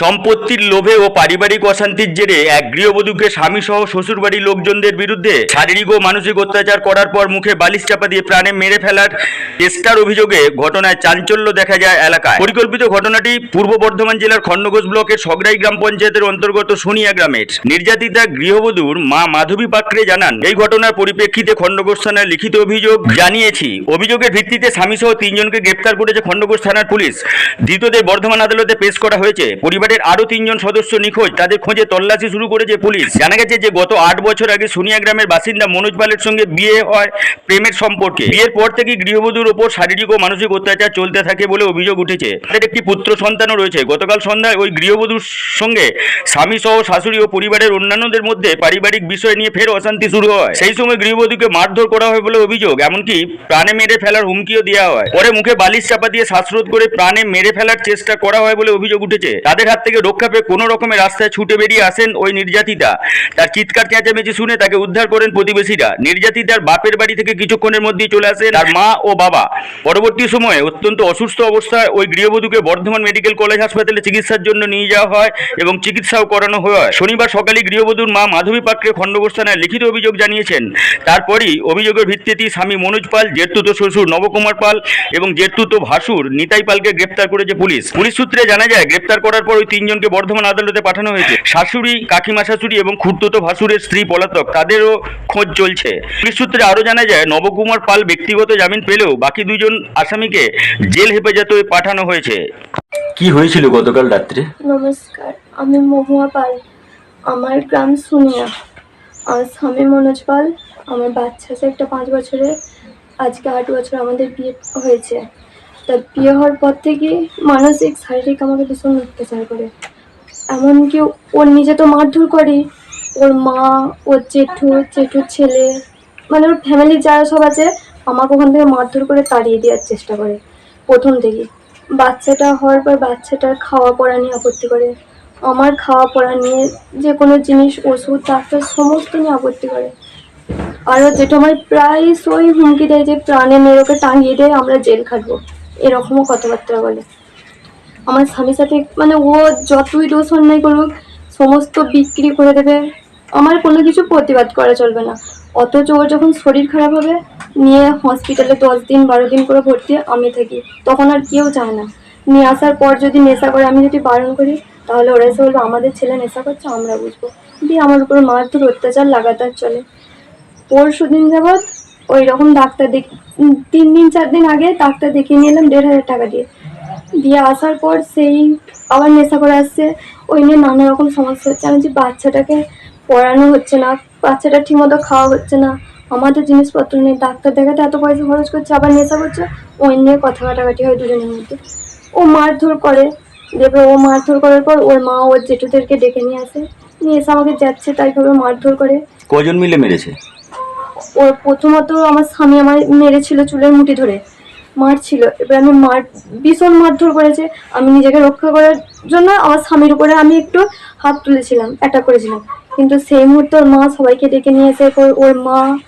সম্পত্তির লোভে ও পারিবারিক অশান্তির জেরে এক গৃহবধূকে স্বামী সহ শ্বশুরবাড়ির লোকজনদের বিরুদ্ধে শারীরিক ও মানসিক অত্যাচার করার পর মুখে বালিশ চাপা দিয়ে প্রাণে মেরে ফেলার চেষ্টার অভিযোগে ঘটনায় চাঞ্চল্য দেখা যায় এলাকায়। পরিকল্পিত ঘটনাটি পূর্ব বর্ধমান জেলার খণ্ডঘোষ ব্লকের সগড়াই গ্রাম পঞ্চায়েতের অন্তর্গত সোনিয়া গ্রামের। নির্যাতিতা গৃহবধূর মা মাধবী পাত্রে জানান, এই ঘটনার পরিপ্রেক্ষিতে খণ্ডঘোষ থানায় লিখিত অভিযোগ জানিয়েছি। অভিযোগের ভিত্তিতে স্বামী সহ তিনজনকে গ্রেপ্তার করেছে খণ্ডঘোষ থানার পুলিশ। ধৃতদের বর্ধমান আদালতে পেশ করা হয়েছে। পরিবারের আরও তিনজন সদস্য নিখোঁজ। তাদের খোঁজে তল্লাশি শুরু করেছে পুলিশ। জানা গেছে যে, গত আট বছর আগে সোনিয়া গ্রামের বাসিন্দা মনোজ পালের সঙ্গে বিয়ে হয় প্রেমের সম্পর্কে। বিয়ের পর থেকে গৃহবধূর ওপর শারীরিক ও মানসিক অত্যাচার চলতে থাকে বলে অভিযোগ উঠেছে। তাদের একটি পুত্র সন্তানও রয়েছে। গতকাল সন্ধ্যায় ওই গৃহবধূর সঙ্গে স্বামী সহ শাশুড়ি ও পরিবারের অন্যান্যদের মধ্যে পারিবারিক বিষয় নিয়ে ফের অশান্তি শুরু হয়। সেই সময় গৃহবধূকে মারধর করা হয় বলে অভিযোগ। এমনকি প্রাণে মেরে ফেলার হুমকিও দেওয়া হয়। পরে মুখে বালিশ চাপা দিয়ে শ্বাসরোধ করে প্রাণে মেরে ফেলার চেষ্টা করা হয় বলে অভিযোগ উঠেছে। তাদের হাত থেকে রক্ষা পেয়ে কোনো রকমের রাস্তায় ছুটে বেরিয়ে আসেন ওই নির্যাতিতা। তার চিৎকার চেঁচামেচি শুনে তাকে উদ্ধার করেন প্রতিবেশীরা। নির্যাতিতার বাপের বাড়ি থেকে কিছুক্ষণের মধ্যেই চলে আসেন তার মা ও বাবা। পরবর্তী সময়ে অত্যন্ত অসুস্থ অবস্থায় ওই গৃহবধূকে বর্ধমান মেডিকেল কলেজ হাসপাতালে চিকিৎসার জন্য নিয়ে যাওয়া হয় এবং চিকিৎসাও করানো হয়। শনিবার সকালে গৃহবধূর মা মাধবী পাকরে খণ্ডঘোষ লিখিত অভিযোগ জানিয়েছেন, তারপরই অভিযোগের ভিত্তিতে স্বামী মনোজ পাল জেঠতুতো শ্বশুর নবকুমার পাল এবং জেঠতুতো ভাসুর নিতাই পালকে গ্রেপ্তার করেছে পুলিশ। পুলিশ সূত্রে জানা যায়, গ্রেপ্তার করার পর ওই তিনজনকে বর্ধমান আদালতে পাঠানো হয়েছে। শাশুড়ি কাকিমা শাশুড়ি এবং খুড়তুতো ভাসুরের স্ত্রী পলাতক তাদেরও খোঁজ চলছে। পুলিশ সূত্রে আরও জানা যায় নবকুমার পাল ব্যক্তিগত জামিন পেলেও বাকি দুজন আসামিকে জেল হেফাজতে পাঠানো হয়েছে। কি হয়েছিল গতকাল রাত্রে? নমস্কার আমি মহুয়া পাল। আমার গ্রাম সুনিয়া। আমার স্বামী মনোজ পাল আমার বাচ্চা আছে একটা পাঁচ বছরের আজকে আট বছর আমাদের বিয়ে হয়েছে। তা বিয়ে হওয়ার পর থেকে মানসিক, শারীরিক আমাকে ভীষণ অত্যাচার করে। এমনকি ওর নিজে তো মারধর করে। ওর মা, ওর জেঠু, জেঠুর ছেলে মানে ওর ফ্যামিলি যারা সব আছে, আমাকে ওখান থেকে মারধর করে তাড়িয়ে দেওয়ার চেষ্টা করে, প্রথম থেকে। বাচ্চাটা হওয়ার পর বাচ্চাটার খাওয়া পড়া নিয়ে আপত্তি করে। আমার খাওয়া পড়া নিয়ে যে কোনো জিনিস, ওষুধ, ডাক্তার সমস্ত নিয়ে আপত্তি করে। আরও যেটা আমার প্রায়শই হুমকি দেয় যে, প্রাণে মেয়ে ওকে টাঙিয়ে দেয় আমরা জেল খাটবো। এরকমও কথাবার্তা বলে। আমার স্বামীর সাথে মানে ও যতই দোষ অন্যায় করুক, সমস্ত বিক্রি করে দেবে। আমার কোনো কিছু প্রতিবাদ করা চলবে না। অথচ ওর যখন শরীর খারাপ হবে, নিয়ে হসপিটালে দশ দিন, বারো দিন করে ভর্তি আমি থাকি। তখন আর কেউ চায় না। নিয়ে আসার পর যদি নেশা করে, আমি যদি বারণ করি, তাহলে ওরা এসে বলবে, আমাদের ছেলে নেশা করছে, আমরা বুঝব। দিয়ে আমার উপর মারধর, অত্যাচার লাগাতার চলে। পরশু দিন যাবৎ ওই রকম ডাক্তার দেখ তিন দিন, চার দিন আগে ডাক্তার দেখিয়ে নিয়ে এলাম দেড় হাজার টাকা দিয়ে। দিয়ে আসার পর সেই আবার নেশা করে আসছে। ওই নিয়ে নানা রকম সমস্যা হচ্ছে। আমি যে বাচ্চাটাকে পড়ানো হচ্ছে না, বাচ্চাটা ঠিকমতো খাওয়া হচ্ছে না আমাদের জিনিসপত্র নেই, ডাক্তার দেখাতে এত পয়সা খরচ করছে, আবার নেশা করছে, ওই নিয়ে কথা কাটাকাটি হয় দুজনের মধ্যে। ও মারধর করে। দেবে ও মারধর করার পর ওর মা ওর জেঠুদেরকে ডেকে নিয়ে আসে। নিয়ে এসে আমাকে যাচ্ছে তাইভাবে মারধর করে। কজন মিলে মেরেছে? ওর প্রথমত আমার স্বামী আমার মেরেছিল চুলের মুঠি ধরে, মারছিল। এবার আমি মার, ভীষণ মারধর করেছে। আমি নিজেকে রক্ষা করার জন্য আমার স্বামীর উপরে আমি একটু হাত তুলেছিলাম অ্যাটাক করেছিলাম। কিন্তু সেই মুহূর্তে ওর মা সবাইকে ডেকে নিয়ে এসে ওর- ওর মা,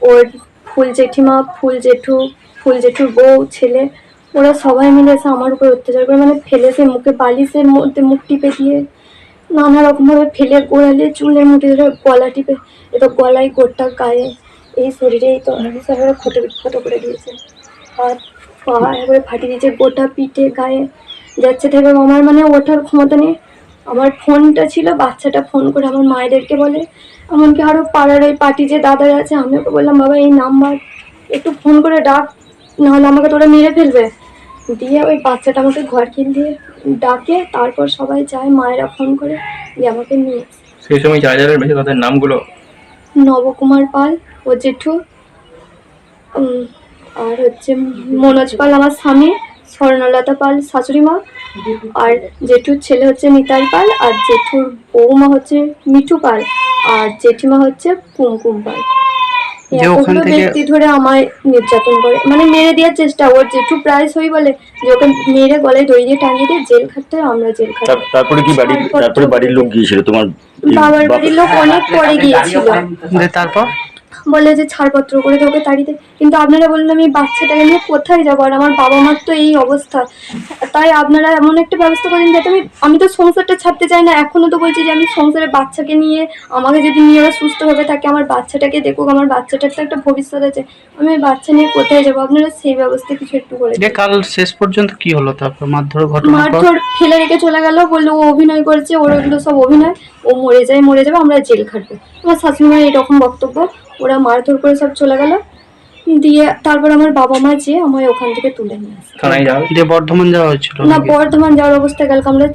ওর ফুল জেঠিমা, ফুল জেঠু, ফুল জেঠুর বউ, ছেলে, ওরা সবাই মিলে এসে আমার উপর অত্যাচার করে মানে ফেলে সে মুখে বালিশের মধ্যে মুখ টিপে দিয়ে, নানা রকমভাবে ফেলে গোড়ালে চুলের মুঠি ধরে গলা টিপে এবার গলায় গোটা গায়ে এই শরীরে এই তো সবাই ক্ষত বিক্ষত করে দিয়েছে। হাত পা এবারে ফাটিয়ে দিয়েছে গোটা পিঠে গায়ে যাচ্ছে থেকে আমার মানে ওঠার ক্ষমতা নেই। আমার ফোনটা ছিল বাচ্চাটা ফোন করে আমার মায়েদেরকে বলে এমনকি আরও পাড়ার ওই পার্টি যে দাদারা আছে আমি ওকে বললাম বাবা এই নাম্বার একটু ফোন করে ডাক নাহলে আমাকে তোরা মেরে ফেলবে। দিয়ে ওই বাচ্চাটা আমাকে ঘর কিন দিয়ে ডাকে তারপর সবাই যায় মায়েরা ফোন করে দিয়ে আমাকে নিয়ে সেই সময় যারা যারা মেরেছে তাদের নামগুলো? নবকুমার পাল ও জেঠু আর হচ্ছে মনোজ পাল আমার স্বামী স্বর্ণলতা পাল শাশুড়ি মা আর জেঠুর ছেলে হচ্ছে নিতাই পাল আর জেঠুর বৌমা হচ্ছে মিঠু পাল আর জেঠিমা হচ্ছে কুমকুম পাল। ব্যক্তি ধরে আমায় নির্যাতন করে মানে মেরে দেওয়ার চেষ্টা ওর জেঠু প্রায়শই বলে যে ওকে মেরে গলায় দড়ি দিয়ে টাঙিয়ে দিয়ে জেল খাটতে আমরা জেল খাটতে তারপরে কি বাড়ির তারপরে বাড়ির লোক গিয়েছিল? তোমার বাবার বাড়ির লোক অনেক পরে গিয়েছিল। তারপর? বলে যে ছাড়পত্র করে তাড়িয়ে দে। কিন্তু আপনারা বললেন আমি বাচ্চাটাকে নিয়ে কোথায় যাব? আর আমার বাবা মার তো এই অবস্থা। তাই আপনারা এমন একটা ব্যবস্থা করেন যাতে আমি আমি তো সংসারটা ছাড়তে চাই না। এখনও তো বলছি যে আমি সংসারে বাচ্চাকে নিয়ে আমাকে যদি নিয়ে ওরা সুস্থভাবে থাকে আমার বাচ্চাটাকে দেখুক আমার বাচ্চাটার তো একটা ভবিষ্যৎ আছে। আমি ওই বাচ্চা নিয়ে কোথায় যাব? আপনারা সেই ব্যবস্থা কিছু একটু করে। কাল শেষ পর্যন্ত কি হলো তারপর মারধর ঘটনার পর? মারধর ফেলে রেখে চলে গেল বলল ও অভিনয় করেছে ওর ওগুলো সব অভিনয়। ও মরে যায় মরে যাবে আমরা জেল খাটবো। আমার শাশুড়িমার এরকম বক্তব্য। ওরা মারধর করে সব চলে গেল। দিয়ে তারপর আমার বাবা মা যেয়ে আমায় ওখান থেকে তুলে নিয়ে আসে। থানায় দিয়ে বর্ধমান যাওয়া হয়েছিল না বর্ধমান যাওয়ার অবস্থা কালকে আমরা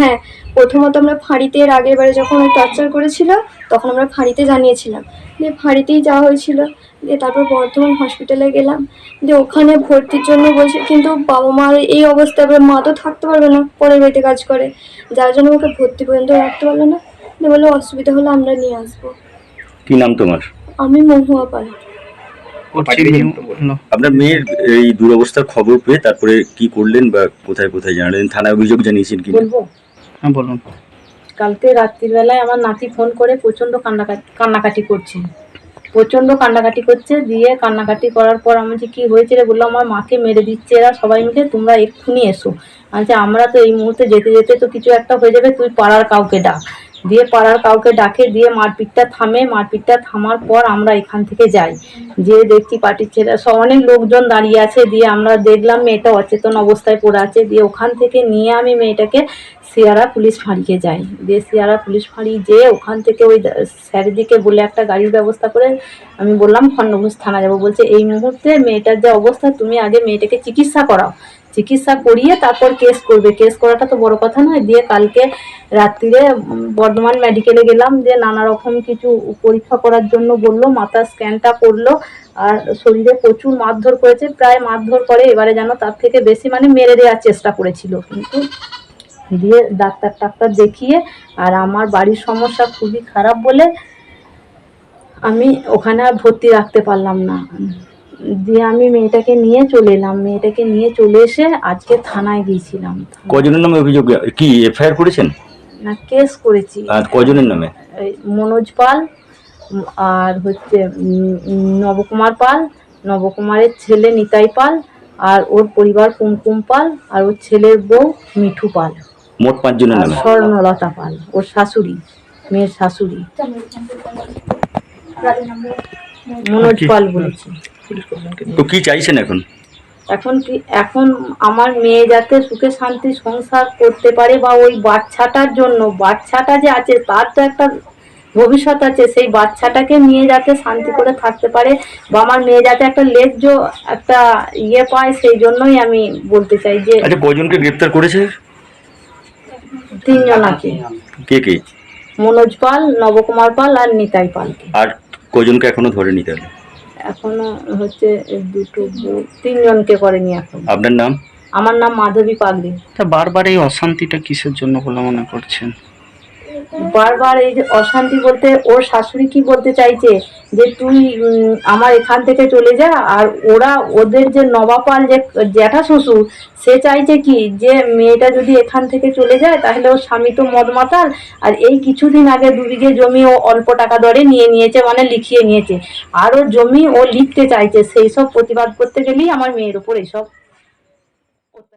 হ্যাঁ প্রথমত আমরা ফাঁড়িতে এর আগের বারে যখন ওই টর্চার করেছিল তখন আমরা ফাঁড়িতে জানিয়েছিলাম। দিয়ে ফাঁড়িতেই যাওয়া হয়েছিল। দিয়ে তারপর বর্ধমান হসপিটালে গেলাম। দিয়ে ওখানে ভর্তির জন্য বলছে কিন্তু বাবা মার এই অবস্থা এবার মা তো থাকতে পারবে না পরের বাড়িতে কাজ করে। যার জন্য ওকে ভর্তি পর্যন্ত রাখতে পারল না। দিয়ে বলল অসুবিধা হলে আমরা নিয়ে আসব। কি নাম তোমার? আমি মহুয়া। হলো। আপনার মেয়ের এই দুরবস্থার খবর পেয়ে তারপরে কি করলেন বা কোথায় কোথায় জানালেন? থানায় অভিযোগ জানিয়েছেন কি বলব? হ্যাঁ বলুন। কালকে রাত্রিবেলায় আমার নাতি ফোন করে প্রচণ্ড কান্নাকাটি কান্নাকাটি করছে। প্রচণ্ড কান্নাকাটি করছে দিয়ে কান্নাকাটি করার পর আমি যে কী হয়েছে রে বলল আমার মাকে মেরে দিচ্ছে এরা সবাই মিলে তোমরা এক্ষুনি এসো। আচ্ছা আমরা তো এই মুহূর্তে যেতে যেতে তো কিছু একটা হয়ে যাবে তুই পাড়ার কাউকে ডাক। দিয়ে পাড়ার কাউকে ডাকে দিয়ে মারপিটটা থামে, মারপিটটা থামার পর আমরা এখান থেকে যাই। যে দেখছি পার্টির ছেলে, সব অনেক লোকজন দাঁড়িয়ে আছে দিয়ে আমরা দেখলাম মেয়েটা অচেতন অবস্থায় পড়ে আছে। দিয়ে ওখান থেকে নিয়ে আমি মেয়েটাকে সিয়ারা পুলিশ ফাঁড়িকে যাই। দিয়ে সিয়ারা পুলিশ ফাঁড়ি যেয়ে ওখান থেকে ওই স্যারদিকে বলে একটা গাড়ির ব্যবস্থা করে আমি বললাম খণ্ডঘোষ থানা যাব। বলছে, এই মুহূর্তে মেয়েটার যে অবস্থা, তুমি আগে মেয়েটাকে চিকিৎসা করাও। চিকিৎসা করিয়ে তারপর কেস করবে। কেস করাটা তো বড় কথা নয়। দিয়ে কালকে রাত্রিরে বর্ধমান মেডিকেলে গেলাম। দিয়ে নানা রকম কিছু পরীক্ষা করার জন্য বলল মাথার স্ক্যানটা করল আর শরীরে প্রচুর মারধর করেছে। প্রায় মারধর করে, এবারে যেন তার থেকে বেশি মানে মেরে দেওয়ার চেষ্টা করেছিল। কিন্তু দিয়ে ডাক্তার টাক্তার দেখিয়ে আর আমার বাড়ির সমস্যা খুবই খারাপ বলে আমি ওখানে আর ভর্তি রাখতে পারলাম না। দিয়ে আমি মেয়েটাকে নিয়ে চলে এলাম। মেয়েটাকে নিয়ে চলে এসে আজকে থানায় গিয়েছিলাম। কজনের নামে অভিযোগ কি এফআইআর করেছেন? না কেস করেছি। আর কজনের নামে? এই মনোজ পাল আর হচ্ছে নবকুমার পাল নবকুমারের ছেলে নিতাই পাল আর ওর পরিবার কুমকুম পাল আর ওর ছেলের বউ মিঠু পাল। মোট পাঁচজনের নামে? স্বর্ণলতা পাল ওর শাশুড়ি মেয়ের শাশুড়ি। মনোজ পাল বলেছি। তো কি চাইছেন এখন? এখন কি এখন আমার মেয়ে যাতে সুখে শান্তি সংসার করতে পারে বা ওই বাচ্চাটার জন্য বাচ্চাটা যে আছে তার তো একটা ভবিষ্যৎ আছে সেই বাচ্চাটাকে নিয়ে যাতে শান্তি করে থাকতে পারে বা আমার মেয়ে যাতে একটা লেজ্জ একটা ইয়ে পায় সেই জন্যই আমি বলতে চাই যে আচ্ছা কজনকে গ্রেপ্তার করেছে? তিনজনাকে কে কে? মনোজ পাল নবকুমার পাল আর নিতাই পালকে। আর কজনকে এখনও ধরে নিতে তাহলে? এখনও হচ্ছে দুটো তিনজনকে করেনি এখন। আপনার নাম? আমার নাম মাধবী পাগলি। তা বারবার এই অশান্তিটা কিসের জন্য বলে মনে করছেন? বারবার এই যে অশান্তি বলতে ওর শাশুড়ি কি বলতে চাইছে? যে তুই আমার এখান থেকে চলে যা, আর ওরা ওদের যে নবাপাল যে, জ্যাঠা শ্বশুর, সে চাইছে কি যে মেয়েটা যদি এখান থেকে চলে যায়, তাহলে ওর স্বামী তো মদ মাতাল আর এই কিছুদিন আগে দু বিঘে জমি ও অল্প টাকা দরে নিয়ে নিয়েছে মানে লিখিয়ে নিয়েছে। আর ও জমি ও লিখতে চাইছে, সেই সব প্রতিবাদ করতে গেলেই আমার মেয়ের ওপর এইসব